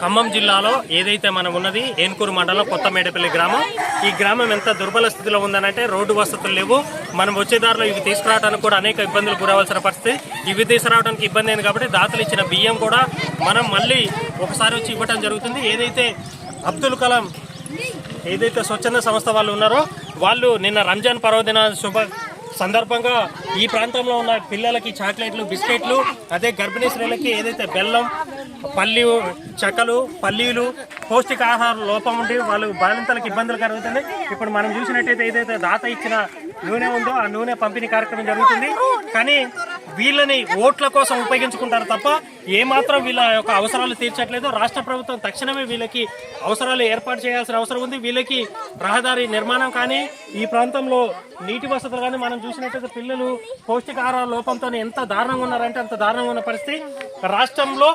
ఖమ్మం జిల్లాలో ఏదైతే మనం ఉన్నది ఏన్కూరు మండలం కొత్త మేడపల్లి గ్రామం. ఈ గ్రామం ఎంత దుర్బల స్థితిలో ఉందనంటే రోడ్డు వసతులు లేవు. మనం వచ్చే దారిలో ఇవి తీసుకురావడానికి కూడా అనేక ఇబ్బందులు గురవలసిన పరిస్థితి. ఇవి తీసుకురావడానికి ఇబ్బంది అయింది కాబట్టి దాతలు ఇచ్చిన బియ్యం కూడా మనం మళ్ళీ ఒకసారి వచ్చి ఇవ్వడం జరుగుతుంది. ఏదైతే అబ్దుల్ కలాం ఏదైతే స్వచ్ఛంద సంస్థ వాళ్ళు ఉన్నారో వాళ్ళు నిన్న రంజాన్ పర్వదిన శుభ సందర్భంగా ఈ ప్రాంతంలో ఉన్న పిల్లలకి చాక్లెట్లు బిస్కెట్లు అదే గర్భిణీ స్త్రీలకి ఏదైతే బెల్లం పల్లి చెక్కలు పల్లీలు పౌష్టికాహార లోపం ఉండి వాళ్ళు బాలింతలకు ఇబ్బందులు కలుగుతుంది ఇప్పుడు మనం చూసినట్టయితే ఏదైతే దాత ఇచ్చిన నూనె ఉందో ఆ నూనె పంపిణీ కార్యక్రమం జరుగుతుంది. కానీ వీళ్ళని ఓట్ల కోసం ఉపయోగించుకుంటారు తప్ప ఏమాత్రం వీళ్ళ యొక్క అవసరాలు తీర్చట్లేదు. రాష్ట్ర ప్రభుత్వం తక్షణమే వీళ్ళకి అవసరాలు ఏర్పాటు చేయాల్సిన అవసరం ఉంది. వీళ్ళకి రహదారి నిర్మాణం కానీ ఈ ప్రాంతంలో నీటి వసతులు కానీ మనం చూసినట్టయితే పిల్లలు పౌష్టికాహార లోపంతో ఎంత దారుణంగా ఉన్నారంటే అంత దారుణంగా ఉన్న పరిస్థితి. రాష్ట్రంలో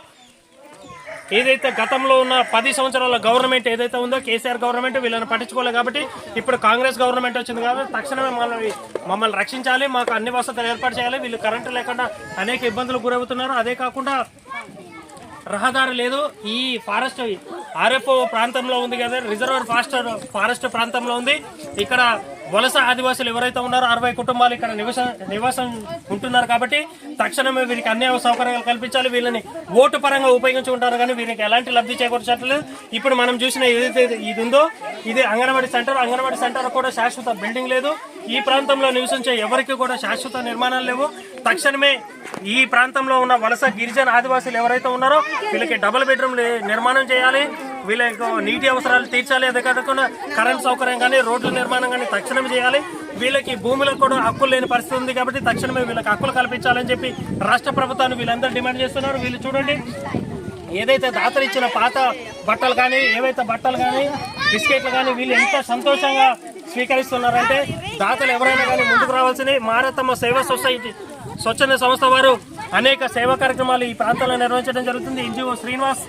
ఏదైతే గతంలో ఉన్న పది సంవత్సరాల గవర్నమెంట్ ఏదైతే ఉందో కేసీఆర్ గవర్నమెంట్ వీళ్ళని పట్టించుకోలేదు కాబట్టి ఇప్పుడు కాంగ్రెస్ గవర్నమెంట్ వచ్చింది కాబట్టి తక్షణమే మమ్మల్ని మమ్మల్ని రక్షించాలి మాకు అన్ని వసతులు ఏర్పాటు చేయాలి వీళ్ళు కరెంటు లేకుండా అనేక ఇబ్బందులు గురవుతున్నారు. అదే కాకుండా రహదారి లేదు. ఈ ఫారెస్ట్ ఆర్ఎఫ్ఓ ప్రాంతంలో ఉంది కదా రిజర్వర్ ఫారెస్ట్ ఫారెస్ట్ ప్రాంతంలో ఉంది. ఇక్కడ వలస ఆదివాసులు ఎవరైతే ఉన్నారో అరవై కుటుంబాలు ఇక్కడ నివాసం నివాసం ఉంటున్నారు కాబట్టి తక్షణమే వీరికి అన్ని సౌకర్యాలు కల్పించాలి. వీళ్ళని ఓటు పరంగా ఉపయోగించుకుంటారు కానీ వీరికి ఎలాంటి లబ్ధి చేకూర్చట్లేదు. ఇప్పుడు మనం చూసిన ఏదైతే ఇది ఉందో ఇది అంగన్వాడీ సెంటర్. అంగన్వాడీ సెంటర్ కూడా శాశ్వత బిల్డింగ్ లేదు. ఈ ప్రాంతంలో నివసించే ఎవరికి కూడా శాశ్వత నిర్మాణాలు లేవు. తక్షణమే ఈ ప్రాంతంలో ఉన్న వలస గిరిజన ఆదివాసులు ఎవరైతే ఉన్నారో వీళ్ళకి డబుల్ బెడ్రూమ్ నిర్మాణం చేయాలి. వీళ్ళ నీటి అవసరాలు తీర్చాలి అదే కాకుండా కరెంట్ సౌకర్యం కానీ రోడ్ల నిర్మాణం కానీ తక్షణమే చేయాలి. వీళ్ళకి భూములకు కూడా హక్కులు లేని పరిస్థితి ఉంది కాబట్టి తక్షణమే వీళ్ళకి హక్కులు కల్పించాలని చెప్పి రాష్ట్ర ప్రభుత్వాన్ని వీళ్ళందరూ డిమాండ్ చేస్తున్నారు. వీళ్ళు చూడండి ఏదైతే దాతలు ఇచ్చిన పాత బట్టలు కానీ ఏవైతే బట్టలు కానీ బిస్కెట్లు కానీ వీళ్ళు ఎంత సంతోషంగా స్వీకరిస్తున్నారంటే దాతలు ఎవరైనా కానీ ముందుకు రావాల్సింది. మారతమ్మ సేవా సొసైటీ స్వచ్ఛంద సంస్థ వారు అనేక సేవా కార్యక్రమాలు ఈ ప్రాంతంలో నిర్వహించడం జరుగుతుంది. ఎన్జిఓ శ్రీనివాస్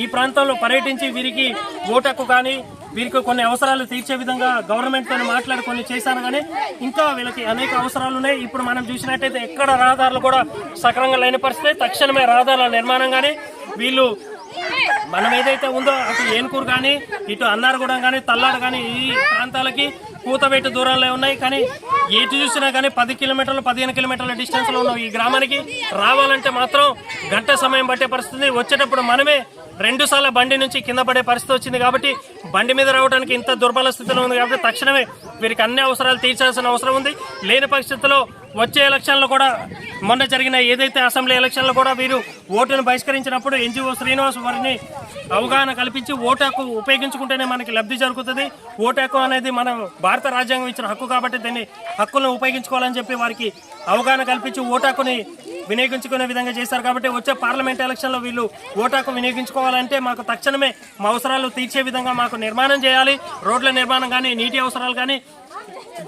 ఈ ప్రాంతంలో పర్యటించి వీరికి ఓటకు కానీ వీరికి కొన్ని అవసరాలు తీర్చే విధంగా గవర్నమెంట్తో మాట్లాడి చేశాను కానీ ఇంకా వీళ్ళకి అనేక అవసరాలు ఉన్నాయి. ఇప్పుడు మనం చూసినట్టయితే ఎక్కడ రహదారులు కూడా సక్రమంగా లేని పరిస్థితి. తక్షణమే రహదారుల నిర్మాణం కానీ వీళ్ళు మనం ఏదైతే ఉందో అటు ఏనుకూరు కానీ ఇటు అన్నారగూడెం కానీ తల్లాడు కానీ ఈ ప్రాంతాలకి కూతబెట్టు దూరంలో ఉన్నాయి కానీ ఎటు చూసినా కానీ పది కిలోమీటర్లు పదిహేను కిలోమీటర్ల డిస్టెన్స్లో ఉన్న ఈ గ్రామానికి రావాలంటే మాత్రం గంట సమయం పట్టే పరిస్థితి వచ్చేటప్పుడు మనమే రెండు సార్ల బండి నుంచి కింద పడే పరిస్థితి వచ్చింది కాబట్టి బండి మీద రావడానికి ఇంత దుర్బల స్థితిలో ఉంది కాబట్టి తక్షణమే వీరికి అన్ని అవసరాలు తీర్చాల్సిన అవసరం ఉంది. లేని పరిస్థితుల్లో వచ్చే ఎలక్షన్లో కూడా మొన్న జరిగిన ఏదైతే అసెంబ్లీ ఎలక్షన్లో కూడా వీరు ఓటును బహిష్కరించినప్పుడు ఎన్జిఓ శ్రీనివాస్ వారిని అవగాహన కల్పించి ఓటు హక్కు ఉపయోగించుకుంటేనే మనకి లబ్ధి జరుగుతుంది. ఓటు హక్కు అనేది మన భారత రాజ్యాంగం ఇచ్చిన హక్కు కాబట్టి దీన్ని హక్కులను ఉపయోగించుకోవాలని చెప్పి వారికి అవగాహన కల్పించి ఓటు హక్కుని వినియోగించుకునే విధంగా చేశారు కాబట్టి వచ్చే పార్లమెంట్ ఎలక్షన్లో వీళ్ళు ఓటు హక్కు వినియోగించుకోవాలంటే మాకు తక్షణమే మా అవసరాలు తీర్చే విధంగా మాకు నిర్మాణం చేయాలి. రోడ్ల నిర్మాణం కానీ నీటి అవసరాలు కానీ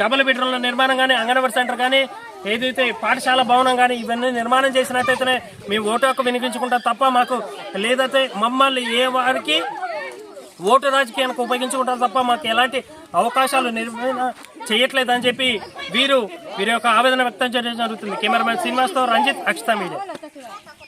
డబుల్ బెడ్రూమ్ల నిర్మాణం కానీ అంగన్వాడీ సెంటర్ కానీ ఏదైతే పాఠశాల భవనం కానీ ఇవన్నీ నిర్మాణం చేసినట్టయితేనే మేము ఓటు హక్కు వినిపించుకుంటాం తప్ప మాకు లేదైతే మమ్మల్ని ఏ వారికి ఓటు రాజకీయానికి ఉపయోగించుకుంటారు తప్ప మాకు ఎలాంటి అవకాశాలు నిర్వహణ చేయట్లేదని చెప్పి వీరు వీరి యొక్క ఆవేదన వ్యక్తం చేయడం జరుగుతుంది. కెమెరామెన్ శ్రీనివాస్తో రంజిత్ అక్షిత మీడియా.